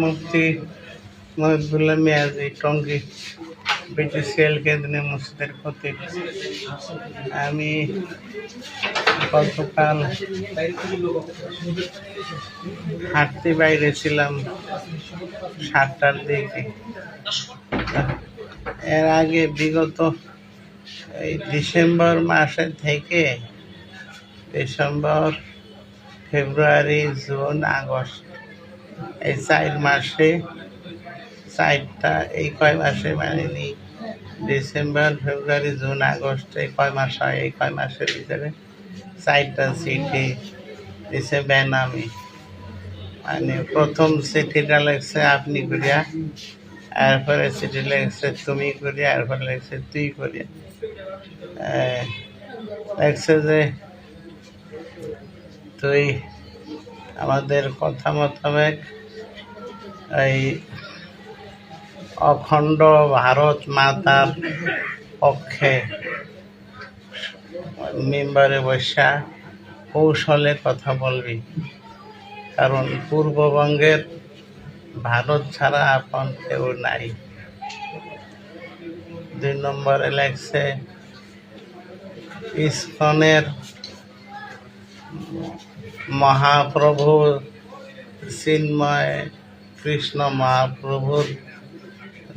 মুফতি Mohibullah Miaji, Tongi BTCL কেন্দ্রীয় মসজিদের খতিব আমি গতকাল হাঁটতে বাইরে ছিলাম সাতটার দিকে। এর আগে বিগত এই ডিসেম্বর মাসে থেকে ডিসেম্বর, ফেব্রুয়ারি, জুন, আগস্ট এই চার মাসে, চারটা, এই কয় মাসে মানে নি, ডিসেম্বর, ফেব্রুয়ারি, জুন, আগস্ট, এই কয় মাস হয়, এই কয় মাসের ভিতরে চারটা চিঠি দিছে বেনামি। মানে প্রথম চিঠিটা লেগছে আপনি করিয়া, এরপরে চিঠি লেগছে তুমি করিয়া, এরপরে লেগছে তুই করিয়া। লেগছে যে, তুই আমাদের কথা মোতাবেক এই অখণ্ড ভারত মাতার পক্ষে মেম্বারে বসা কৌশলে কথা বলবি। কারণ পূর্ববঙ্গের ভারত ছাড়া আপন কেউ নাই। দুই নম্বরে লেগছে ইস্কনের মহাপ্রভু চিন্ময় কৃষ্ণ মহাপ্রভুর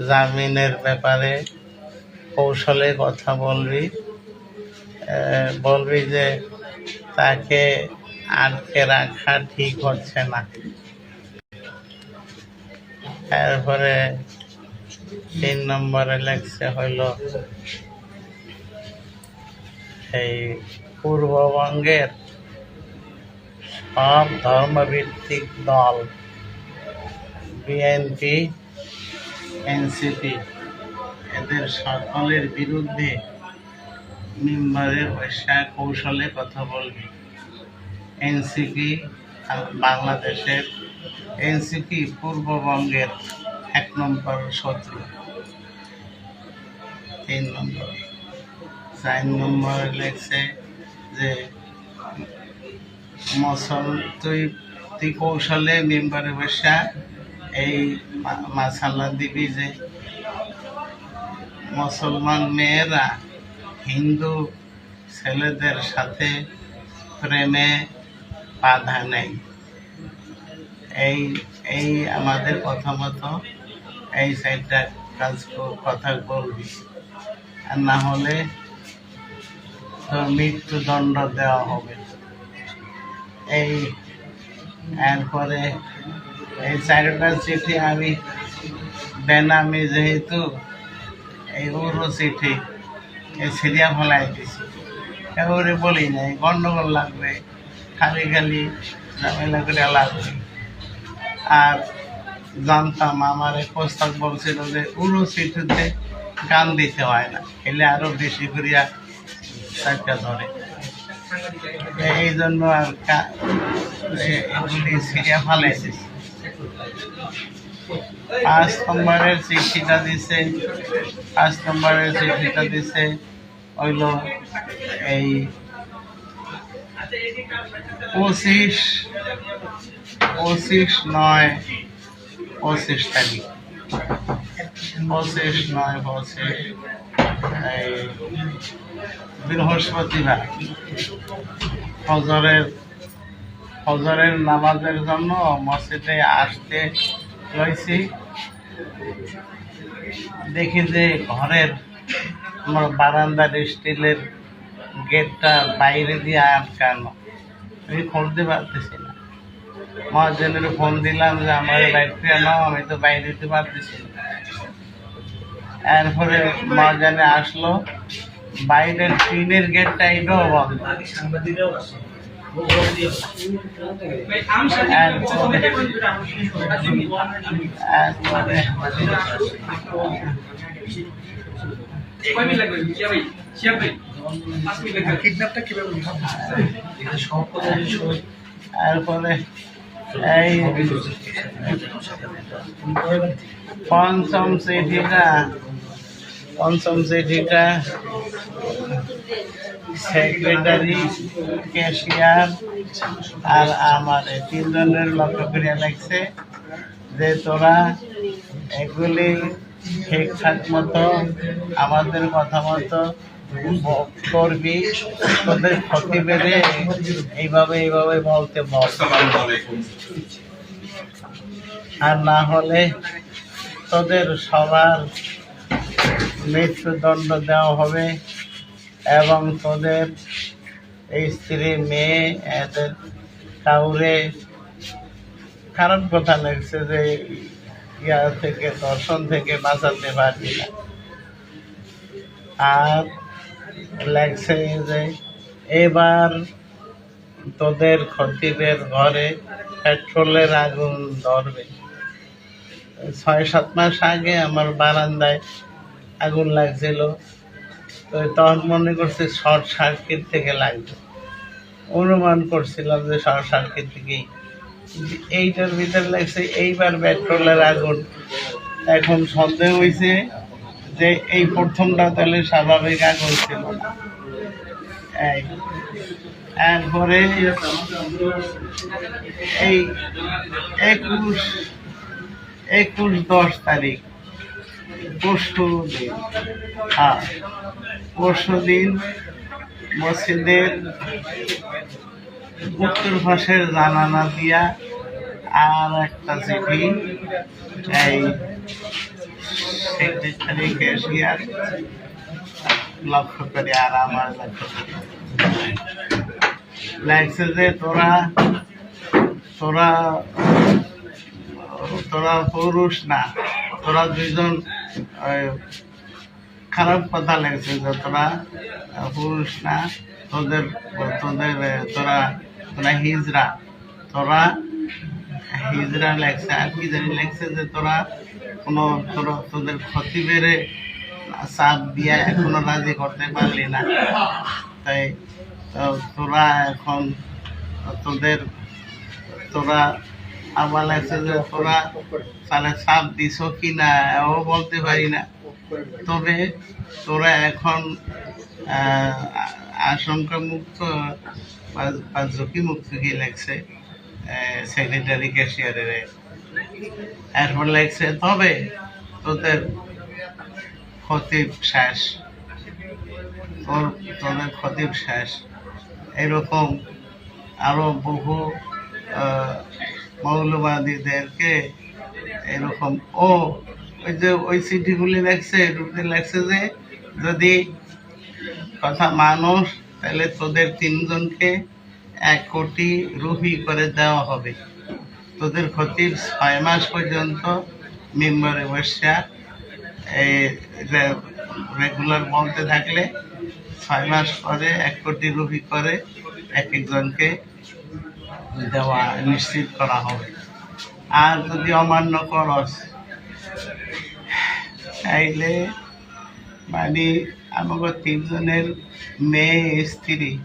জামিনের ব্যাপারে কৌশলে কথা বলবি। বলবি যে তাকে আটকে রাখা ঠিক হচ্ছে না। তারপরে তিন নম্বরে লেগছে হইল, এই পূর্ববঙ্গের সব ধর্মভিত্তিক দল। বিএনপি এনসিপি এদের সকলের বিরুদ্ধে মেম্বারে বৈশা কৌশলে কথা বলবি। এনসিপি বাংলাদেশের এনসিপি পূর্ববঙ্গের এক নম্বর শত্রু। তিন নম্বর। চার নম্বর লেগছে যে মসল তুই তুই কৌশলে মেম্বারে বসা এই মাসাল্লা দিবি যে মুসলমান মেয়েরা, হিন্দু ছেলেদের সাথে প্রেমে বাধা নেই। এই এই আমাদের কথা মতো এই সাইডটা কাজ কথা বলবি। আর না হলে তোর মৃত্যুদণ্ড দেওয়া হবে। এই এরপরে এই চারটা চিঠি আমি বেনামি যেহেতু এই উরু চিঠি, এই সিরিয়া ফেলাই দিছি। এবারে বলি নাই গন্ডগোল লাগবে, খালি খালি ঝামেলা করে লাগবে। আর জানতাম আমার এই প্রস্তাব বলছিল যে উরু চিঠিতে গান দিতে হয় না, এলে আরও বেশি করিয়া ধরে। এই জন্য সিরিয়া ফালাই পাঁচ নম্বরের চিঠিটা দিছে, পাঁচ নম্বরের চিঠিটা দিছে, হইল এই পঁচিশ পঁচিশ নয়, পঁচিশ তারিখ। পঁচিশ, নয় পঁচিশ, এই বৃহস্পতিবার ফজরের ফজরের নামাজের জন্য মসজিদে আসতে রয়েছি। দেখি যে ঘরের আমার বারান্দার স্টিলের গেটটা বাইরে দিয়ে আটকানো আমি খুলতে পারতেছি না। মহাজনের ফোন দিলাম যে, আমার বাইরে আনো আমি তো বাইরে দিতে পারতেছি না। এরপরে মহাজনে আসলো। বাইরের টিনের গেটটা এটাও বন্ধ। এরপরে এই পঞ্চম চিঠিটা পঞ্চম চিঠিটা সেক্রেটারি ক্যাশিয়ার আর আমার এই তিনজনের লক্ষ্য করিয়া লাগছে যে তোরা এগুলি ঠিকঠাক মতো আমাদের কথা মতো করবি তোদের ক্ষতি বেড়ে এইভাবে এইভাবে বলতে বল আর না হলে তোদের সবার মৃত্যুদণ্ড দেওয়া হবে এবং তোদের স্ত্রী, মেয়ে, এদের কাউরে খারাপ কথা লাগছে যে ইয়া থেকে, দর্শন থেকে বাঁচাতে পারবি না। আর লাগছে যে এবার তোদের খতিবের ঘরে পেট্রোলের আগুন ধরবে। ছয় সাত মাস আগে আমার বারান্দায় আগুন লাগছিল। তো তখন মনে করছি শর্ট সার্কিট থেকে লাগবে। অনুমান করছিলাম যে শর্ট সার্কিট থেকেই। এইটার ভিতরে লাগছে, এইবার পেট্রোলের আগুন। এখন সন্দেহ হয়েছে যে এই প্রথমটা তাহলে স্বাভাবিক আগুন ছিল এরপরে এই একুশ একুশ দশ তারিখ। পরশু দিন হ্যাঁ পরশু দিন মসজিদের উত্তর পাশের জানানা দিয়া আর একটা চিঠি এই লক্ষ্য করে আর আমার লাগছে যে তোরা তোরা তোরা পুরুষ না। তোরা দুইজন খারাপ কথা লাগছে যে তোরা পুরুষ না, তোদের তোদের তোরা তোরা হিজরা তোরা হিজরা লাগছে। আর কি জানি লাগছে যে তোরা কোনো, তোরা, তোদের ক্ষতি বেড়ে চাপ দিয়া এখনও রাজি করতে পারলি না। তাই তোরা এখন, তোদের, তোরা আমার লাগছে যে তোরা তাহলে চাপ দিছ কি না, ও বলতে পারি না। তবে তোরা এখন আশঙ্কা মুক্ত বা ঝুঁকি মুক্ত কি লাগছে সেক্রেটারি ক্যাশিয়ারের এরপর লাগছে, তবে তোদের খতিব শেষ। তোর, তোদের খতিব শেষ। এরকম আরও বহু মৌলবাদীদেরকে এরকম, ও, ওই যে ওই চিঠিগুলি লেখছে রূপে লেখছে যে যদি কথা মানুষ, তাহলে তোদের তিনজনকে এক কোটি রুহি করে দেওয়া হবে। তোদের ক্ষতির ছয় মাস পর্যন্ত মেম্বারে বসা এই রেগুলার বলতে থাকলে ছয় মাস পরে এক কোটি রুপি করে এক একজনকে দেওয়া নিশ্চিত করা হবে। আর যদি অমান্য করস, তাইলে মানে আমাকে তিনজনের মেয়ে, স্ত্রী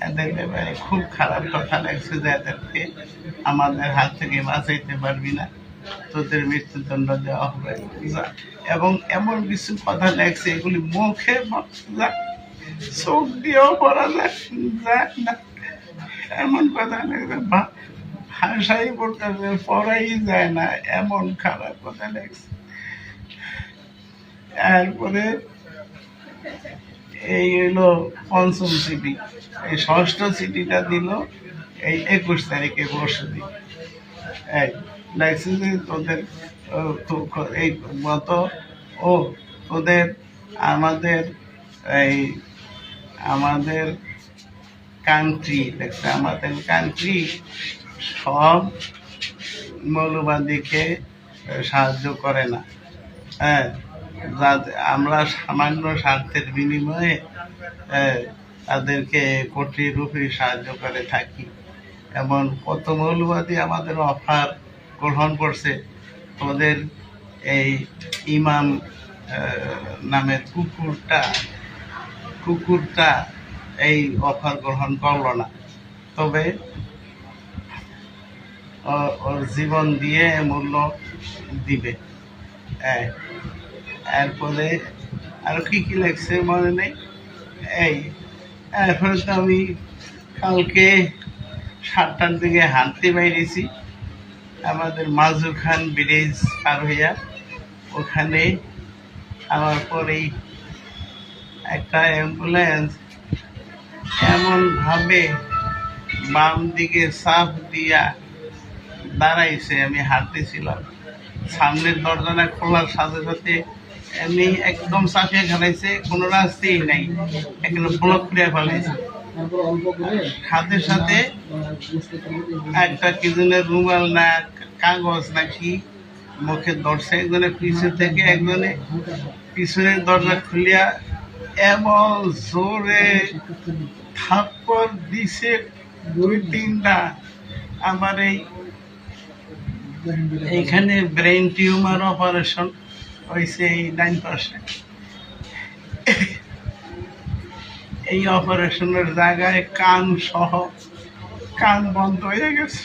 এদের ব্যাপারে খুব খারাপ কথা লাগছে যে এদেরকে আমাদের হাত থেকে বাঁচাইতে পারবি না। তোদের মৃত্যুদণ্ড দেওয়া হবে। এবং এমন কিছু কথা লাগছে এগুলি মুখে চোখ দিয়েও পড়া যায় না। এমন কথা ভাষাই পড়তে পড়াই যায় না, এমন খারাপ কথা লাগছে। এরপরে এই হলো পঞ্চম সিটি। এই ষষ্ঠ সিটিটা দিল এই একুশ তারিখে দিন। এই লাগছে যে তোদের এই গত ও, তোদের, আমাদের, এই, আমাদের কান্ট্রি দেখছে আমাদের কান্ট্রি সব মৌলবাদীকে সাহায্য করে না। হ্যাঁ আমরা সামান্য স্বার্থের বিনিময়ে তাদেরকে কোটি রুপি সাহায্য করে থাকি। এমন কত মৌলবাদী আমাদের অফার গ্রহণ করছে। ওদের এই ইমাম নামের কুকুরটা কুকুরটা এই অফার গ্রহণ করল না। তবে ওর জীবন দিয়ে মূল্য দিবে। এরপরে আর কি কি লাগছে মনে নেই? এই এরপরে তো আমি কালকে সাতটার দিকে হাঁটতে বাইরেছি আমাদের মাজু খান ব্রিজ পার হইয়া ওখানে আমার পরেই একটা অ্যাম্বুলেন্স এমনভাবে বাম দিকে সাফ দিয়া দাঁড়াইছে, আমি হাঁটতেছিলাম। সামনের দরজাটা খোলার সাথে সাথে এমনি একদম চাপিয়ে খেলাইছে কোনো রাস্তাই নাই। একদম ব্লক করে ফেলাইছে। হাতের সাথে একটা কি যেন রুমাল না, কাগজ নাকি মুখে ধরছে। একজনের পিছন থেকে একজনে পিছনের দরজা খুলিয়া এমন জোরে থাপ্পড় দিছে দুই তিনটা আমার এই এইখানে ব্রেন টিউমার অপারেশন হয়েছে এই ডাইন পাশে এই অপারেশনের জায়গায় কান সহ কান বন্ধ হয়ে গেছে।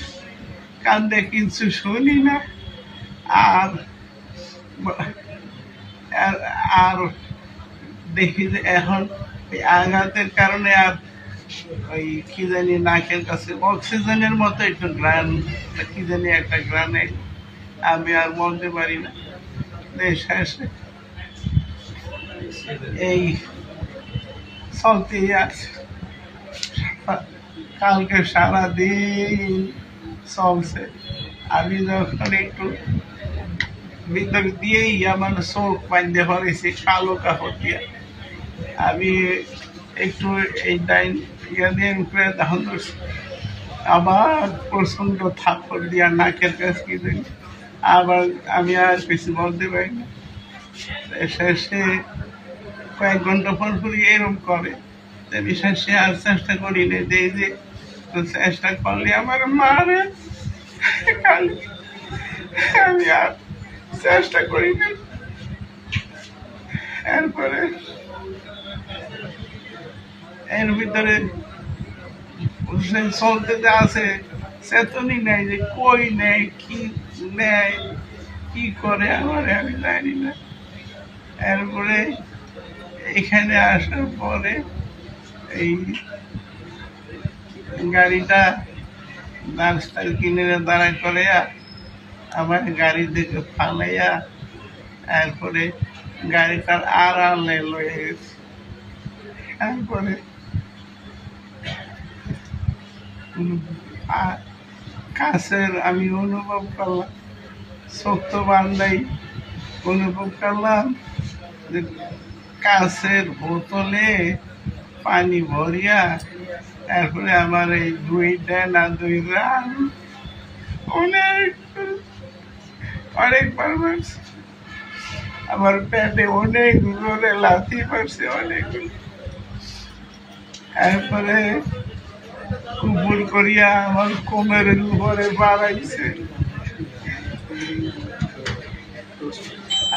কান দিয়ে কিছু শুনি না। আর- আর দেখি যে এখন আঘাতের কারণে আর ওই কি জানি নাকের কাছে অক্সিজেনের মতো একটু গ্রান কি জানি একটা গ্রানে আমি আর পারি না। এই চলতেই আছে কালকে সারাদিন চলছে। আমি যখন একটু ভিতর দিয়েই আমার চোখ বাঁধতে পারেছি, কালো কাপড় দিয়ে। আমি একটু এই ডাইন দিয়ে উপরে তখন আবার প্রচণ্ড থাপ্পড় দিয়া নাকের কাছে কি আবার আমি আর কিছু বলতে পারি না। শেষে কয়েক ঘণ্টা এরকম করে। তো আমি শেষে আর চেষ্টা করি না যে। যে চেষ্টা করলে আমার মারে। আমি আর চেষ্টা করি না। এরপরে এর ভিতরে সে চলতে আছে চেতনই নেই যে কই নেয় কি নেয় কি করে আমার আমি জানি না। এরপরে এখানে আসার পরে এই গাড়িটা রাস্তায় কিনে দাঁড়া করে, আমার গাড়ি থেকে ফালাইয়া তারপরে গাড়িটার আড়ালে লয়ে গেছে। তারপরে কাছের আমি অনুভব করলাম, শক্ত বান্ধাই অনুভব করলাম যে কাছের বোতলে পানি ভরিয়া তারপরে আমার এই দুই ডানা, দুই রান অনেক অনেক মারছে। আমার পেটে অনেক জোরে লাথি মারছে, অনেক। তারপরে কুপুর করিয়া আমার কোমরের উপরে বাড়াইছে।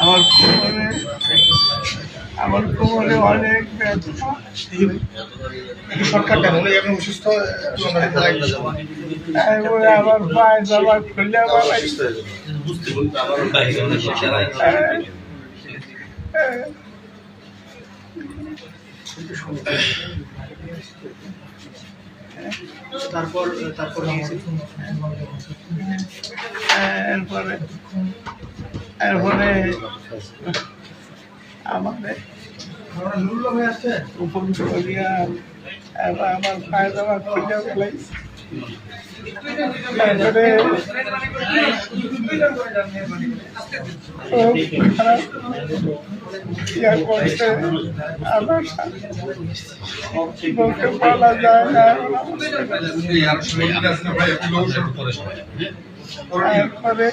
আমার কোমরে আমার কোমরে অনেক ব্যথা। অসুস্থ আমার পায়ে জামা খুলে বাড়াইছে তারপর তারপর এরপরে এরপরে আমাদের এবার আমার খাওয়া দাওয়া খুঁজে ফেলাইছে তারপরে খুব খারাপ ইয়া করছে আমার সাথে মুখে বলা যায় না তারপরে